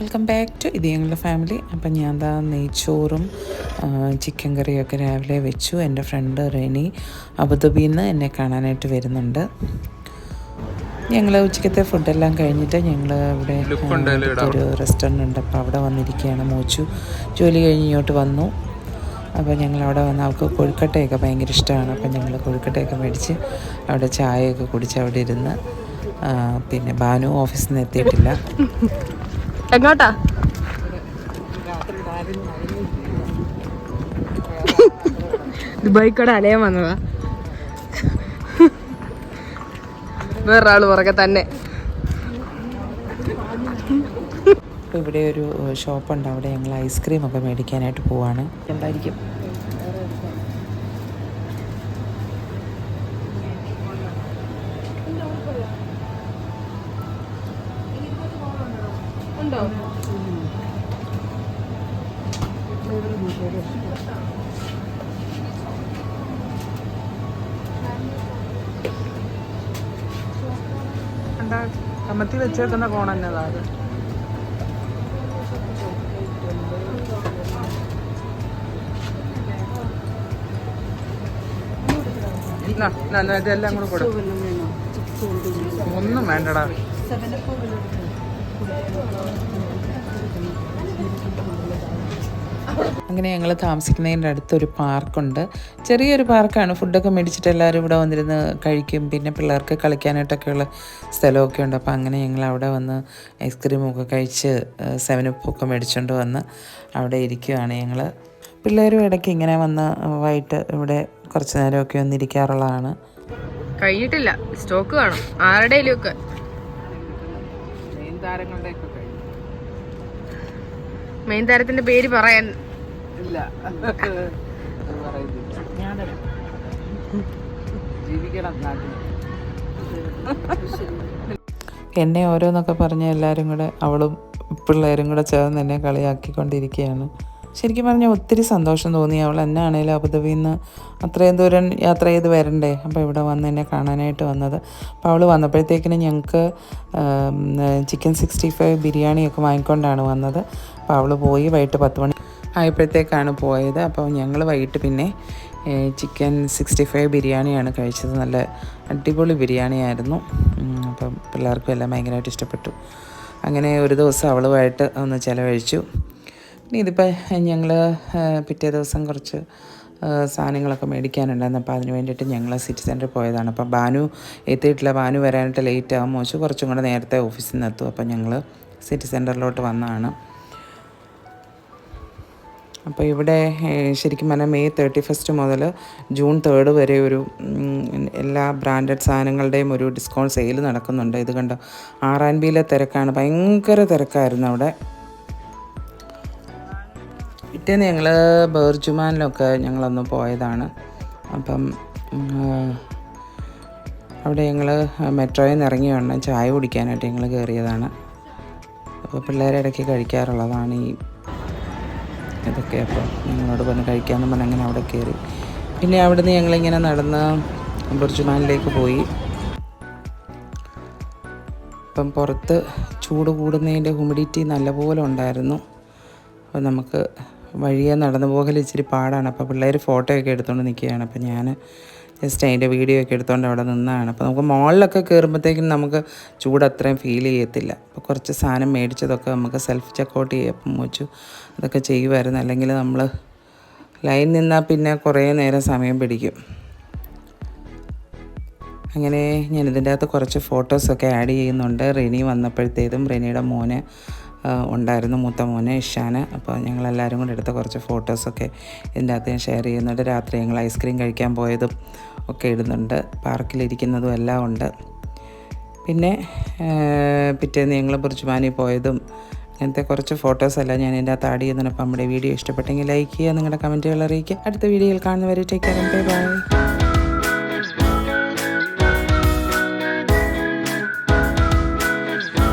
Welcome back to ഇത് ഞങ്ങളുടെ family അപ്പം ഞാൻ എന്താ നെയ്ച്ചോറും ചിക്കൻ കറിയൊക്കെ രാവിലെ വെച്ചു. എന്റെ ഫ്രണ്ട് റെനി അബുദാബിയിൽ നിന്ന് എന്നെ കാണാനായിട്ട് വരുന്നുണ്ട്. ഞങ്ങൾ ഉച്ചക്കത്തെ ഫുഡെല്ലാം കഴിഞ്ഞിട്ട് ഞങ്ങൾ ഇവിടെ ഒരു റെസ്റ്റോറന്റ് ഉണ്ട് അപ്പോൾ അവിടെ വന്നിരിക്കുകയാണ് മോച്ചു. ജോലി കഴിഞ്ഞ് ഇങ്ങോട്ട് വന്നു. അപ്പോൾ ഞങ്ങൾ അവിടെ വന്ന് അവൾക്ക് കൊഴുക്കട്ടയൊക്കെ ഭയങ്കര ഇഷ്ടമാണ്. അപ്പം ഞങ്ങൾ കൊഴുക്കട്ടയൊക്കെ മേടിച്ച് അവിടെ ചായയൊക്കെ കുടിച്ച് അവിടെ ഇരുന്ന് പിന്നെ ബാനു ഓഫീസിൽ നിന്ന് എത്തിയിട്ടില്ല. എങ്ങോട്ടാ? ദുബായിക്കോടെ അലയാൻ വന്നതാ. വേറൊരാൾ പുറകെ തന്നെ. ഇവിടെ ഒരു ഷോപ്പുണ്ട്. അവിടെ ഞങ്ങൾ ഐസ്ക്രീം ഒക്കെ മേടിക്കാനായിട്ട് പോവാണ്. എന്തായിരിക്കും? കമ്മത്തി വെച്ചേക്കുന്ന കോൺ തന്നെതാ അത് ഇതെല്ലാം കൂടെ കൊടുക്കും ഒന്നും വേണ്ടടാ. അങ്ങനെ ഞങ്ങൾ താമസിക്കുന്നതിന്റെ അടുത്തൊരു പാർക്കുണ്ട്. ചെറിയൊരു പാർക്കാണ്. ഫുഡൊക്കെ മേടിച്ചിട്ട് എല്ലാവരും ഇവിടെ വന്നിരുന്ന് കഴിക്കും. പിന്നെ പിള്ളേർക്ക് കളിക്കാനായിട്ടൊക്കെയുള്ള സ്ഥലമൊക്കെ ഉണ്ട്. അപ്പോൾ അങ്ങനെ ഞങ്ങൾ അവിടെ വന്ന് ഐസ്ക്രീമൊക്കെ കഴിച്ച് സെവനപ്പൊക്കെ മേടിച്ചുകൊണ്ട് വന്ന് അവിടെ ഇരിക്കുകയാണ് ഞങ്ങൾ പിള്ളേരും ഇടയ്ക്ക് ഇങ്ങനെ വന്ന് വൈകിട്ട് ഇവിടെ കുറച്ച് നേരമൊക്കെ വന്നിരിക്കാറുള്ളതാണ്. കഴിഞ്ഞിട്ടില്ല. സ്റ്റോക്ക് കാണും. ആരുടെയിലും ഒക്കെ മെയിൻ താരത്തിന്റെ പേര് പറയാൻ ഇല്ല ജീവിക്കണം നാട്ടിൽ. എന്നെ ഓരോന്നൊക്കെ പറഞ്ഞ എല്ലാവരും കൂടെ അവളും പിള്ളേരും കൂടെ ചേർന്ന് എന്നെ കളിയാക്കിക്കൊണ്ടിരിക്കുകയാണ്. ശരിക്കും പറഞ്ഞാൽ ഒത്തിരി സന്തോഷം തോന്നി. അവൾ എന്നെ ആണെങ്കിലും അബുദാബിയിൽ നിന്ന് അത്രയും ദൂരം യാത്ര ചെയ്ത് വരണ്ടേ? അപ്പോൾ ഇവിടെ വന്ന് എന്നെ കാണാനായിട്ട് വന്നത്. അപ്പോൾ അവൾ വന്നപ്പോഴത്തേക്കിനും ഞങ്ങൾക്ക് ചിക്കൻ സിക്സ്റ്റി ഫൈവ് ബിരിയാണിയൊക്കെ വാങ്ങിക്കൊണ്ടാണ് വന്നത്. അപ്പോൾ അവൾ പോയി വൈകിട്ട് പത്ത് മണി ആയപ്പോഴത്തേക്കാണ് പോയത്. അപ്പോൾ ഞങ്ങൾ വൈകിട്ട് പിന്നെ ചിക്കൻ സിക്സ്റ്റി ഫൈവ് ബിരിയാണിയാണ് കഴിച്ചത്. നല്ല അടിപൊളി ബിരിയാണിയായിരുന്നു. അപ്പം പിള്ളേർക്കും എല്ലാം ഭയങ്കരമായിട്ട് ഇഷ്ടപ്പെട്ടു. അങ്ങനെ ഒരു ദിവസം അവളുമായിട്ട് ഒന്ന് ചിലവഴിച്ചു. പിന്നെ ഇതിപ്പോൾ ഞങ്ങൾ പിറ്റേ ദിവസം കുറച്ച് സാധനങ്ങളൊക്കെ മേടിക്കാനുണ്ടായിരുന്നു. അപ്പോൾ അതിന് വേണ്ടിയിട്ട് ഞങ്ങൾ സിറ്റി സെന്ററിൽ പോയതാണ്. അപ്പോൾ ബാനു എത്തിയിട്ടില്ല. ബാനു വരാനായിട്ട് ലേറ്റ് ആകുമ്പോൾ കുറച്ചും കൂടെ നേരത്തെ ഓഫീസിൽ നിന്ന് എത്തും. അപ്പോൾ ഞങ്ങൾ സിറ്റി സെന്ററിലോട്ട് വന്നതാണ്. അപ്പോൾ ഇവിടെ ശരിക്കും പറഞ്ഞാൽ മെയ് തേർട്ടി ഫസ്റ്റ് മുതൽ ജൂൺ തേർഡ് വരെ ഒരു എല്ലാ ബ്രാൻഡഡ് സാധനങ്ങളുടെയും ഒരു ഡിസ്കൗണ്ട് സെയിൽ നടക്കുന്നുണ്ട്. ഇത് കണ്ടോ? ആർ ആൻഡ് ബിയിലെ തിരക്കാണ്. ഭയങ്കര തിരക്കായിരുന്നു അവിടെ. പിറ്റേന്ന് ഞങ്ങൾ ബേർജുമാനിലൊക്കെ ഞങ്ങളൊന്ന് പോയതാണ്. അപ്പം അവിടെ ഞങ്ങൾ മെട്രോയിൽ നിന്ന് ഇറങ്ങി വേണം ചായ കുടിക്കാനായിട്ട് ഞങ്ങൾ കയറിയതാണ്. അപ്പോൾ പിള്ളേരെ ഇടയ്ക്ക് കഴിക്കാറുള്ളതാണ് ഈ ഇതൊക്കെ അപ്പോൾ നിങ്ങളോട് പറഞ്ഞ് കഴിക്കാമെന്ന് പറഞ്ഞ് അങ്ങനെ അവിടെ കയറി. പിന്നെ അവിടുന്ന് ഞങ്ങളിങ്ങനെ നടന്ന് ബുർജുമാനിലേക്ക് പോയി. അപ്പം പുറത്ത് ചൂട് കൂടുന്നതിന്റെ ഹ്യൂമിഡിറ്റി നല്ലപോലെ ഉണ്ടായിരുന്നു. അപ്പോൾ നമുക്ക് വഴിയെ നടന്നു പോകൽ ഇച്ചിരി പാടാണ്. അപ്പോൾ പിള്ളേർ ഫോട്ടോയൊക്കെ എടുത്തുകൊണ്ട് നിൽക്കുകയാണ് അപ്പോൾ ഞാൻ ജസ്റ്റ് അതിന്റെ വീഡിയോ ഒക്കെ എടുത്തുകൊണ്ട് അവിടെ നിന്നാണ്. അപ്പോൾ നമുക്ക് മോളിലൊക്കെ കയറുമ്പോഴത്തേക്കും നമുക്ക് ചൂട് അത്രയും ഫീൽ ചെയ്യത്തില്ല. അപ്പോൾ കുറച്ച് സാധനം മേടിച്ചതൊക്കെ നമുക്ക് സെൽഫ് ചെക്കൗട്ട് ചെയ്യപ്പം വെച്ചു അതൊക്കെ ചെയ്യുമായിരുന്നു അല്ലെങ്കിൽ നമ്മൾ ലൈൻ നിന്നാൽ പിന്നെ കുറേ നേരം സമയം പിടിക്കും. അങ്ങനെ ഞാൻ ഇതിന്റെ അകത്ത് കുറച്ച് ഫോട്ടോസൊക്കെ ആഡ് ചെയ്യുന്നുണ്ട്. റെനി വന്നപ്പോഴത്തേതും റെനിയുടെ മോന് ഉണ്ടായിരുന്നു. മൂത്ത മോന് ഇഷാന്. അപ്പോൾ ഞങ്ങളെല്ലാവരും കൂടെ എടുത്ത കുറച്ച് ഫോട്ടോസൊക്കെ ഇതിന്റെ അകത്ത് ഞാൻ ഷെയർ ചെയ്യുന്നുണ്ട്. രാത്രി ഞങ്ങൾ ഐസ്ക്രീം കഴിക്കാൻ പോയതും ഒക്കെ ഇടുന്നുണ്ട്. പാർക്കിലിരിക്കുന്നതും എല്ലാം ഉണ്ട്. പിന്നെ പിറ്റേന്ന് ഞങ്ങൾ ബുർജുമാനി പോയതും അങ്ങനത്തെ കുറച്ച് ഫോട്ടോസ് അല്ല ഞാൻ എന്റെ അകത്ത് ആഡ് ചെയ്യുന്നുണ്ട്. അപ്പം നമ്മുടെ വീഡിയോ ഇഷ്ടപ്പെട്ടെങ്കിൽ ലൈക്ക് ചെയ്യുക നിങ്ങളുടെ കമന്റുകൾ അറിയിക്കുക. അടുത്ത വീഡിയോയിൽ കാണുന്നവരെ ടേക്ക് കെയർ ബൈ ബൈ